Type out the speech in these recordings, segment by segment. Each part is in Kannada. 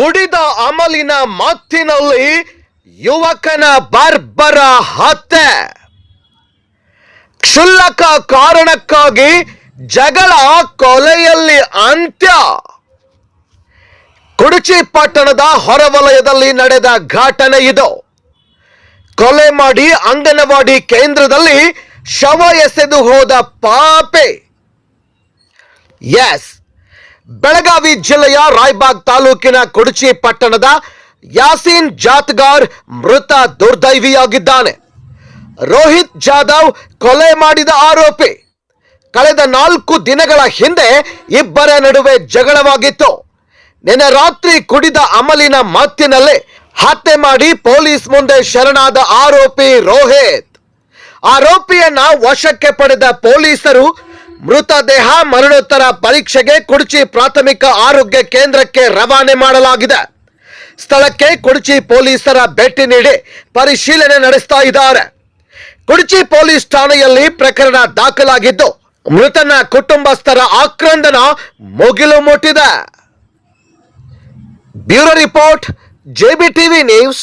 ಕುಡಿದ ಅಮಲಿನ ಮಾತಿನಲ್ಲಿ ಯುವಕನ ಬರ್ಬರ ಹತ್ಯೆ. ಕ್ಷುಲ್ಲಕ ಕಾರಣಕ್ಕಾಗಿ ಜಗಳ ಕೊಲೆಯಲ್ಲಿ ಅಂತ್ಯ. ಕುಡುಚಿ ಪಟ್ಟಣದ ಹೊರವಲಯದಲ್ಲಿ ನಡೆದ ಘಟನೆ ಇದು. ಕೊಲೆ ಮಾಡಿ ಅಂಗನವಾಡಿ ಕೇಂದ್ರದಲ್ಲಿ ಶವ ಎಸೆದು ಹೋದ ಪಾಪೆ. ಎಸ್. ಬೆಳಗಾವಿ ಜಿಲ್ಲೆಯ ರಾಯಬಾಗ್ ತಾಲೂಕಿನ ಕುಡುಚಿ ಪಟ್ಟಣದ ಯಾಸೀನ್ ಜಾತ್ಗಾರ್ ಮೃತ ದುರ್ದೈವಿಯಾಗಿದ್ದಾನೆ. ರೋಹಿತ್ ಜಾಧವ್ ಕೊಲೆ ಮಾಡಿದ ಆರೋಪಿ. ಕಳೆದ ನಾಲ್ಕು ದಿನಗಳ ಹಿಂದೆ ಇಬ್ಬರ ನಡುವೆ ಜಗಳವಾಗಿತ್ತು. ನಿನ್ನೆ ರಾತ್ರಿ ಕುಡಿದ ಅಮಲಿನ ಮಾತಿನಲ್ಲಿ ಹತ್ಯೆ ಮಾಡಿ ಪೊಲೀಸ್ ಮುಂದೆ ಶರಣಾದ ಆರೋಪಿ ರೋಹಿತ್. ಆರೋಪಿಯನ್ನ ವಶಕ್ಕೆ ಪಡೆದ ಪೊಲೀಸರು ಮೃತದೇಹ ಮರಣೋತ್ತರ ಪರೀಕ್ಷೆಗೆ ಕುಡಚಿ ಪ್ರಾಥಮಿಕ ಆರೋಗ್ಯ ಕೇಂದ್ರಕ್ಕೆ ರವಾನೆ ಮಾಡಲಾಗಿದೆ. ಸ್ಥಳಕ್ಕೆ ಕುಡಚಿ ಪೊಲೀಸರ ಭೇಟಿ ನೀಡಿ ಪರಿಶೀಲನೆ ನಡೆಸ್ತಾ ಇದ್ದಾರೆ. ಕುಡಚಿ ಪೊಲೀಸ್ ಠಾಣೆಯಲ್ಲಿ ಪ್ರಕರಣ ದಾಖಲಾಗಿದ್ದು, ಮೃತನ ಕುಟುಂಬಸ್ಥರ ಆಕ್ರಂದನ ಮುಗಿಲು ಮುಟ್ಟಿದೆ. Bureau report, JB TV news,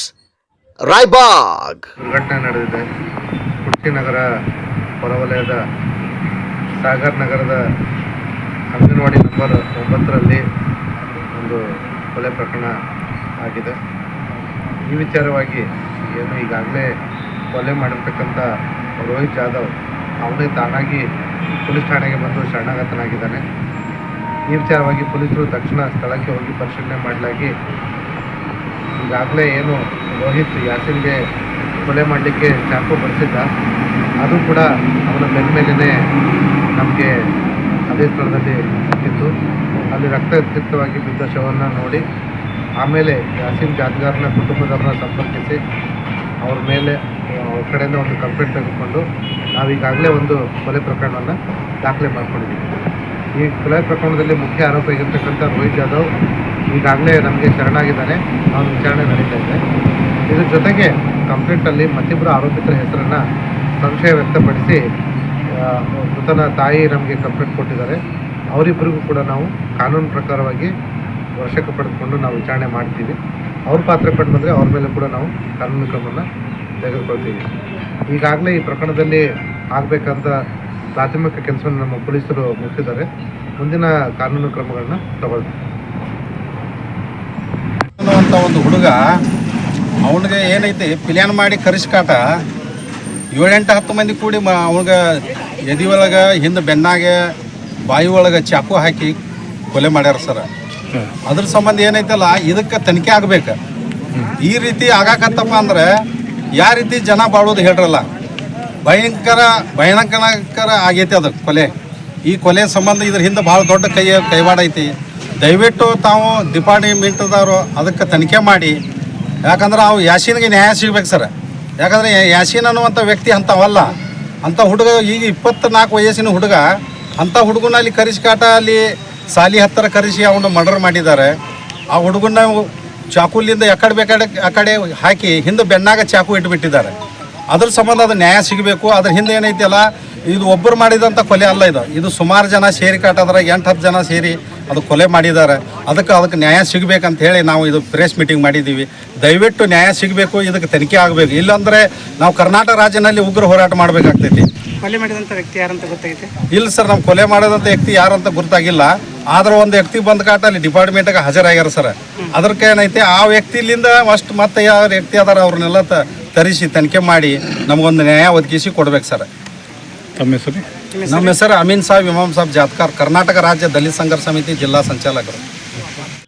Raibag. ಘಟನೆ ನಡೆದಿದೆ. ಕುರ್ಚಿ ನಗರ ಹೊರವಲಯದ ಸಾಗರ್ ನಗರದ ಅಂಗನವಾಡಿ ನಂಬರ್ ಒಂಬತ್ತರಲ್ಲಿ ಒಂದು ಕೊಲೆ ಪ್ರಕರಣ ಆಗಿದೆ. ಈ ವಿಚಾರವಾಗಿ ಏನು ಈಗಾಗಲೇ ಕೊಲೆ ಮಾಡಿರ್ತಕ್ಕಂಥ ರೋಹಿತ್ ಜಾಧವ್ ಅವನೇ ತಾನಾಗಿ ಪೊಲೀಸ್ ಠಾಣೆಗೆ ಬಂದು ಶರಣಾಗತನಾಗಿದ್ದಾನೆ. ಈ ವಿಚಾರವಾಗಿ ಪೊಲೀಸರು ತಕ್ಷಣ ಸ್ಥಳಕ್ಕೆ ಹೋಗಿ ಪರಿಶೀಲನೆ ಮಾಡಲಾಗಿ ಈಗಾಗಲೇ ಏನು ರೋಹಿತ್ ಯಾಸಿನ್ಗೆ ಕೊಲೆ ಮಾಡಲಿಕ್ಕೆ ಚಾಕು ಬಳಸಿದ್ದ ಅದು ಕೂಡ ಅವನ ಬೆನ್ನ ಮೇಲೇ ನಮಗೆ ಅದೇ ಸ್ಥಳದಲ್ಲಿ ಸಿಕ್ಕಿತ್ತು ಅಲ್ಲಿ ರಕ್ತಸಿಕ್ತವಾಗಿ ಬಿದ್ದ ಶವವನ್ನು ನೋಡಿ, ಆಮೇಲೆ ಯಾಸಿನ್ ಜಾತ್ಗಾರ್ನ ಕುಟುಂಬದವರನ್ನ ಸಂಪರ್ಕಿಸಿ, ಅವ್ರ ಮೇಲೆ, ಅವ್ರ ಕಡೆಯಿಂದ ಒಂದು ಕಂಪ್ಲೇಂಟ್ ತೆಗೆದುಕೊಂಡು, ನಾವೀಗಾಗಲೇ ಒಂದು ಕೊಲೆ ಪ್ರಕರಣವನ್ನು ದಾಖಲೆ ಮಾಡಿಕೊಂಡಿದ್ದೀವಿ. ಈ ಕೊಲೆ ಪ್ರಕರಣದಲ್ಲಿ ಮುಖ್ಯ ಆರೋಪಿ ಆಗಿರ್ತಕ್ಕಂಥ ರೋಹಿತ್ ಜಾಧವ್ ಈಗಾಗಲೇ ನಮಗೆ ಶರಣಾಗಿದ್ದಾನೆ. ಅವನ ವಿಚಾರಣೆ ನಡೀತಾ ಇದೆ. ಇದ್ರ ಜೊತೆಗೆ ಕಂಪ್ಲೇಂಟಲ್ಲಿ ಮತ್ತಿಬ್ಬರು ಆರೋಪಿತರ ಹೆಸರನ್ನು ಸಂಶಯ ವ್ಯಕ್ತಪಡಿಸಿ ಮೃತನ ತಾಯಿ ನಮಗೆ ಕಂಪ್ಲೇಂಟ್ ಕೊಟ್ಟಿದ್ದಾರೆ. ಅವರಿಬ್ಬರಿಗೂ ಕೂಡ ನಾವು ಕಾನೂನು ಪ್ರಕಾರವಾಗಿ ವಶಕ್ಕೆ ಪಡೆದುಕೊಂಡು ನಾವು ವಿಚಾರಣೆ ಮಾಡ್ತೀವಿ. ಅವ್ರ ಪಾತ್ರ ಕಂಡು ಬಂದರೆ ಅವ್ರ ಮೇಲೆ ಕೂಡ ನಾವು ಕಾನೂನು ಕ್ರಮವನ್ನು ತೆಗೆದುಕೊಳ್ತೀವಿ. ಈಗಾಗಲೇ ಈ ಪ್ರಕರಣದಲ್ಲಿ ಆಗಬೇಕಂತ ಪ್ರಾಥಮಿಕ ಕೆಲಸವನ್ನು ನಮ್ಮ ಪೊಲೀಸರು ಮುಗಿಸಿದ್ದಾರೆ ಮುಂದಿನ ಕಾನೂನು ಕ್ರಮಗಳನ್ನ ತಗೊಳ್ತೀವಿ. ಅನ್ನುವಂಥ ಒಂದು ಹುಡುಗ ಅವನಿಗೆ ಏನೈತಿ, ಪ್ಲ್ಯಾನ್ ಮಾಡಿ ಕರಿಸ್ಕಾಟ ಏಳೆಂಟು ಹತ್ತು ಮಂದಿ ಕೂಡಿ ಮ ಅವಾಗ ಎದಿ ಒಳಗೆ ಹಿಂದೆ ಬೆನ್ನಾಗೆ ಬಾಯಿ ಒಳಗೆ ಚಾಕು ಹಾಕಿ ಕೊಲೆ ಮಾಡ್ಯಾರ ಸರ್. ಅದ್ರ ಸಂಬಂಧ ಏನೈತಲ್ಲ ಇದಕ್ಕೆ ತನಿಖೆ ಆಗ್ಬೇಕು. ಈ ರೀತಿ ಆಗಾಕತ್ತಪ್ಪ ಅಂದ್ರೆ ಯಾವ ರೀತಿ ಜನ ಬಾಳೋದು ಹೇಳ್ರಲ್ಲ. ಭಯಂಕರ ಭಯಂಕರ ಆಗೈತಿ ಅದು ಕೊಲೆ. ಈ ಕೊಲೆ ಸಂಬಂಧ ಇದ್ರ ಹಿಂದೆ ಭಾಳ ದೊಡ್ಡ ಕೈ ಕೈವಾಡ ಐತಿ. ದಯವಿಟ್ಟು ತಾವು ಡಿಪಾರ್ಟ್ಮೆಂಟ್ದವರು ಅದಕ್ಕೆ ತನಿಖೆ ಮಾಡಿ. ಯಾಕಂದ್ರೆ ಅವು ಯಾಸೀನ್ಗೆ ನ್ಯಾಯ ಸಿಗ್ಬೇಕು ಸರ್. ಯಾಕಂದ್ರೆ ಯಾಸೀನ್ ಅನ್ನುವಂಥ ವ್ಯಕ್ತಿ ಅಂಥವಲ್ಲ ಅಂಥ ಹುಡುಗ ಈಗ ಇಪ್ಪತ್ನಾಲ್ಕು ವಯಸ್ಸಿನ ಹುಡುಗ ಅಂಥ ಹುಡುಗನ ಅಲ್ಲಿ ಕರಿಸ್ಕಾಟ ಅಲ್ಲಿ ಸಾಲಿ ಹತ್ತಿರ ಕರೆಸಿ ಅವನು ಮರ್ಡರ್ ಮಾಡಿದ್ದಾರೆ. ಆ ಹುಡುಗನ ಚಾಕುಲಿಂದ ಎಕಡೆ ಬೇಕಾಡೆ ಆ ಕಡೆ ಹಾಕಿ ಹಿಂದೆ ಬೆನ್ನಾಗ ಚಾಕು ಇಟ್ಬಿಟ್ಟಿದ್ದಾರೆ. ಅದ್ರ ಸಂಬಂಧ ಅದು ನ್ಯಾಯ ಸಿಗಬೇಕು. ಅದ್ರ ಹಿಂದೆ ಏನೈತಿಯಲ್ಲ ಇದು ಒಬ್ಬರು ಮಾಡಿದಂಥ ಕೊಲೆ ಅಲ್ಲ ಇದು. ಇದು ಸುಮಾರು ಜನ ಸೇರಿ ಕಾಟದ್ರೆ ಎಂಟು ಹತ್ತು ಜನ ಸೇರಿ ಅದು ಕೊಲೆ ಮಾಡಿದ್ದಾರೆ. ಅದಕ್ಕೆ ಅದಕ್ಕೆ ನ್ಯಾಯ ಸಿಗಬೇಕಂತ ಹೇಳಿ ನಾವು ಇದು ಪ್ರೆಸ್ ಮೀಟಿಂಗ್ ಮಾಡಿದ್ದೀವಿ. ದಯವಿಟ್ಟು ನ್ಯಾಯ ಸಿಗಬೇಕು ಇದಕ್ಕೆ ತನಿಖೆ ಆಗಬೇಕು. ಇಲ್ಲಾಂದರೆ ನಾವು ಕರ್ನಾಟಕ ರಾಜ್ಯನಲ್ಲಿ ಉಗ್ರ ಹೋರಾಟ ಮಾಡಬೇಕಾಗ್ತೈತಿ. ಕೊಲೆ ಮಾಡಿದಂಥ ವ್ಯಕ್ತಿ ಯಾರಂತ ಗೊತ್ತಾಗೈತೆ? ಇಲ್ಲ ಸರ್ ನಾವು ಕೊಲೆ ಮಾಡಿದಂಥ ವ್ಯಕ್ತಿ ಯಾರಂತ ಗೊತ್ತಾಗಿಲ್ಲ ಆದ್ರೆ ಒಂದು ವ್ಯಕ್ತಿ ಬಂದ ಕಾಟ ಅಲ್ಲಿ ಡಿಪಾರ್ಟ್ಮೆಂಟ್ಗೆ ಹಾಜರಾಗ್ಯಾರ ಸರ್. ಅದಕ್ಕೆ ಏನೈತೆ ಆ ವ್ಯಕ್ತಿಲಿಂದ ಅಷ್ಟು ಮತ್ತೆ ಯಾವ ವ್ಯಕ್ತಿ ಅದಾರ ಅವ್ರನ್ನೆಲ್ಲ ತರಿಸಿ ತನಿಖೆ ಮಾಡಿ ನಮಗೊಂದು ನ್ಯಾಯ ಒದಗಿಸಿ ಕೊಡ್ಬೇಕು ಸರ್. ತಮ್ಮ ಹೆಸರು ನಮ್ಮ ಹೆಸರು ಅಮೀನ್ ಸಾಬ್ ಇಮಾಮ್ ಸಾಬ್ ಜಾತ್ಕಾರ್ ಕರ್ನಾಟಕ ರಾಜ್ಯ ದಲಿತ ಸಂಘರ್ಷ ಸಮಿತಿ ಜಿಲ್ಲಾ ಸಂಚಾಲಕರು